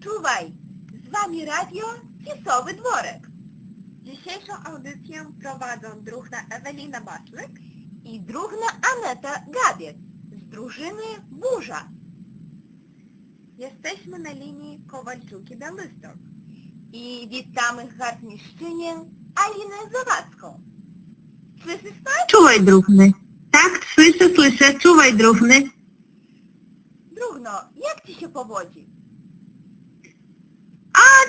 Czuwaj! Z Wami radio Cisowy Dworek. Dzisiejszą audycję prowadzą druhna Ewelina Baszlyk I druhna Aneta Gabiec z drużyny Burza. Jesteśmy na linii Kowalczuki Białystok. I witamy hartmistrzynię Alinę Zawadzką. Słyszysz nas? Czuwaj druhny. Tak, słyszę, słyszę, czuwaj druhny. Druhno, jak Ci się powodzi?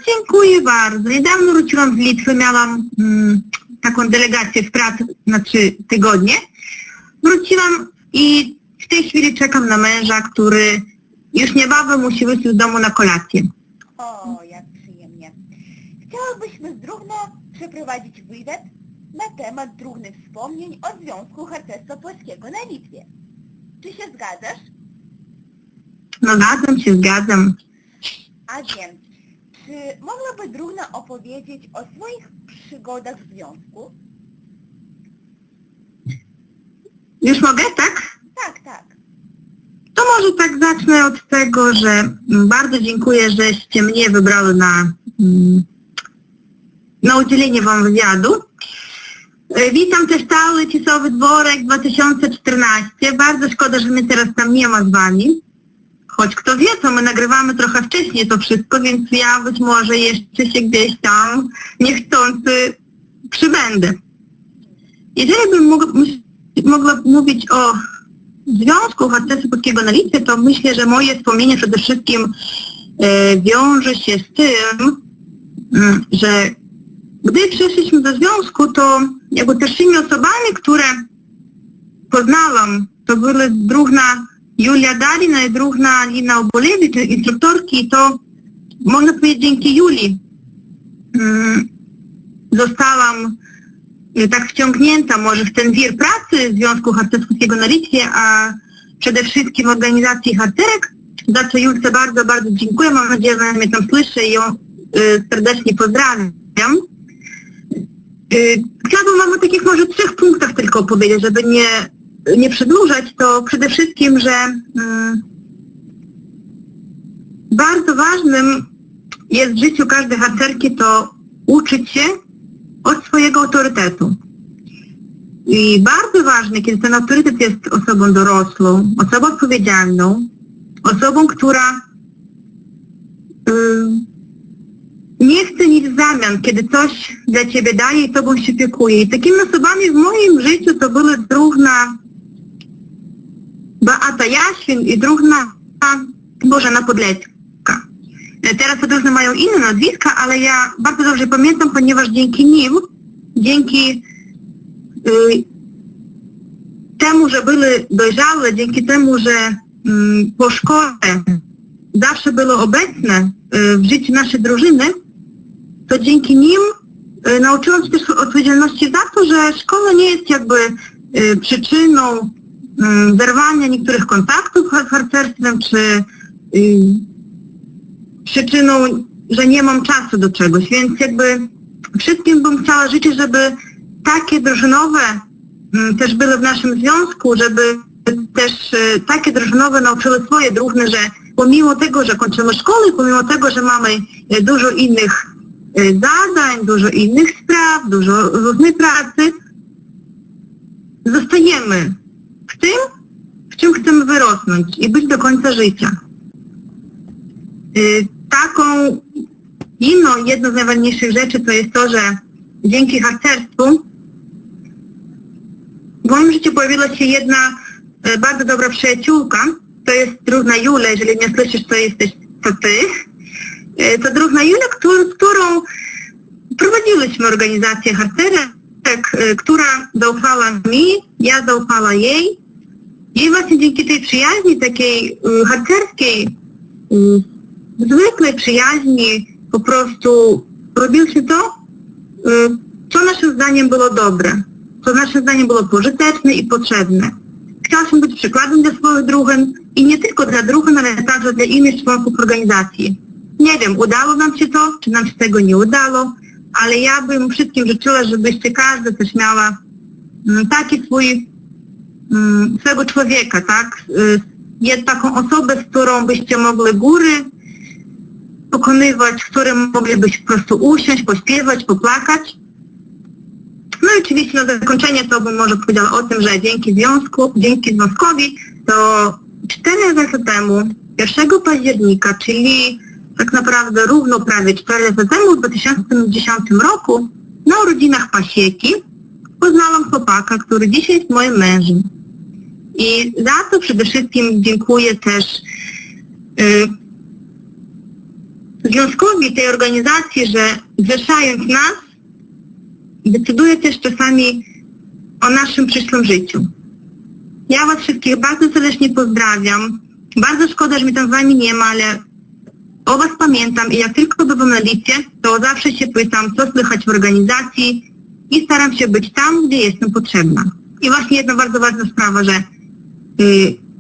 Dziękuję bardzo. Niedawno wróciłam z Litwy, miałam mm, taką delegację w pracy na trzy tygodnie. Wróciłam i w tej chwili czekam na męża, który już niebawem musi wyjść z domu na kolację. O, jak przyjemnie. Chciałabyśmy z Druhna przeprowadzić wywiad na temat druhnych wspomnień o Związku Harcerstwa Polskiego na Litwie. Czy się zgadzasz? No zgadzam się, zgadzam. A więc, czy mogłaby Druhna opowiedzieć o swoich przygodach w związku? Już mogę, tak? Tak, tak. To może tak zacznę od tego, że mm, bardzo dziękuję, żeście mnie wybrały na, mm, na udzielenie Wam wywiadu. E, Witam też cały Cisowy Dworek 2014. Bardzo szkoda, że mnie teraz tam nie ma z Wami. Choć kto wie, co my nagrywamy trochę wcześniej to wszystko, więc ja być może jeszcze się gdzieś tam niechcący przybędę. Jeżeli bym mogła, mogła mówić o Związku Harcerstwa Polskiego na Litwie, to myślę, że moje wspomnienie przede wszystkim e, wiąże się z tym, mm, że gdy przeszliśmy do związku, to jakby pierwszymi osobami, które poznałam, to były druhna Julia Dalina i druhna Lina Obolewicz, instruktorki, i to można powiedzieć dzięki Julii mm, zostałam y, tak wciągnięta może w ten wir pracy Związku Harcerskiego na Litwie, a przede wszystkim organizacji harcerek, za co Julce bardzo, bardzo dziękuję. Mam nadzieję, że mnie tam słyszy i ją y, serdecznie pozdrawiam. Y, chciałabym Wam o takich może trzech punktach tylko powiedzieć, żeby nie, nie przedłużać, to przede wszystkim, że mm, bardzo ważnym jest w życiu każdej harcerki to uczyć się od swojego autorytetu. I bardzo ważne, kiedy ten autorytet jest osobą dorosłą, osobą odpowiedzialną, osobą, która y, nie chce nic w zamian, kiedy coś dla ciebie daje i tobą się opiekuje. I takimi osobami w moim życiu to były druhna Beata Jaświn i druhna Bożena Podlecka. E, Teraz te drużyny mają inne nazwiska, ale ja bardzo dobrze pamiętam, ponieważ dzięki nim, dzięki y, temu, że były dojrzałe, dzięki temu, że mm, po szkole zawsze były obecne y, w życiu naszej drużyny, to dzięki nim y, nauczyłam się też odpowiedzialności za to, że szkoła nie jest jakby y, przyczyną y, zerwania niektórych kontaktów z harcerstwem, czy y, przyczyną, że nie mam czasu do czegoś, więc jakby wszystkim bym chciała życzyć, żeby takie drużynowe mm, też były w naszym związku, żeby też e, takie drużynowe nauczyły swoje drużyny, że pomimo tego, że kończymy szkoły, pomimo tego, że mamy e, dużo innych e, zadań, dużo innych spraw, dużo różnej pracy, zostajemy w tym, w czym chcemy wyrosnąć i być do końca życia. Y, Taką inną, jedną z najważniejszych rzeczy to jest to, że dzięki harcerstwu w moim życiu pojawiła się jedna e, bardzo dobra przyjaciółka, to jest druhna Julia, jeżeli mnie słyszysz, to jesteś to ty. E, To druhna Julia, którą prowadziłyśmy organizację harcerek, która zaufała mi, ja zaufała jej. I właśnie dzięki tej przyjaźni takiej y, harcerskiej, y, zwykłej przyjaźni po prostu robiliśmy to, y, co naszym zdaniem było dobre, co naszym zdaniem było pożyteczne i potrzebne. Chciałyśmy być przykładem dla swoich drużyn i nie tylko dla drużyn, ale także dla innych członków organizacji. Nie wiem, udało nam się to, czy nam się tego nie udało, ale ja bym wszystkim życzyła, żebyście każdy też miała mm, taki swój, swego człowieka, tak? Y, Jest taką osobę, z którą byście mogły góry pokonywać, w którym moglibyś po prostu usiąść, pośpiewać, popłakać. No i oczywiście na zakończenie to bym może powiedziała o tym, że dzięki związku, dzięki związkowi to 4 lata temu, 1 października, czyli tak naprawdę równo prawie 4 lata temu, w 2010 roku, na urodzinach Pasieki, poznałam chłopaka, który dzisiaj jest moim mężem. I za to przede wszystkim dziękuję też y, związkowi tej organizacji, że zrzeszając nas, decyduje też czasami o naszym przyszłym życiu. Ja Was wszystkich bardzo serdecznie pozdrawiam. Bardzo szkoda, że mnie tam z Wami nie ma, ale o Was pamiętam i jak tylko bywam na Litwie, to zawsze się pytam, co słychać w organizacji i staram się być tam, gdzie jestem potrzebna. I właśnie jedna bardzo ważna sprawa, że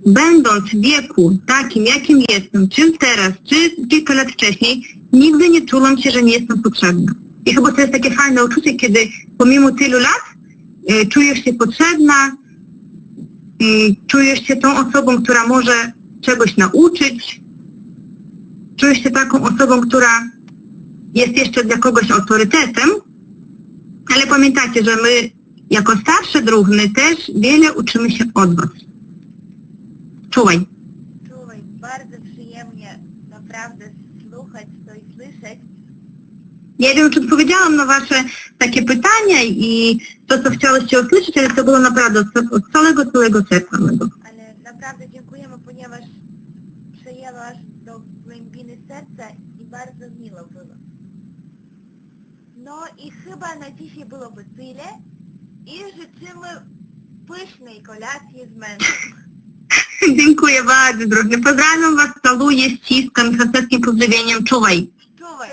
będąc w wieku takim, jakim jestem, czy teraz, czy kilka lat wcześniej, nigdy nie czułam się, że nie jestem potrzebna. I chyba to jest takie fajne uczucie, kiedy pomimo tylu lat y, czujesz się potrzebna, y, czujesz się tą osobą, która może czegoś nauczyć, czujesz się taką osobą, która jest jeszcze dla kogoś autorytetem, ale pamiętajcie, że my jako starsze druhny też wiele uczymy się od Was. Czułej, bardzo przyjemnie naprawdę słuchać to i słyszeć. Nie wiem, czy odpowiedziałam na Wasze takie pytania i to, co chciałyście usłyszeć, ale to było naprawdę od, od całego, całego serca mego. Ale naprawdę dziękujemy, ponieważ przejęłaś do głębiny serca i bardzo miło było. No i chyba na dzisiaj byłoby tyle i życzymy pysznej kolacji z mężem. Dziękuję bardzo, drogi. Pozdrawiam Was, całuję, ściskam, z wszystkim pozdrowieniem. Czuwaj. Czuwaj.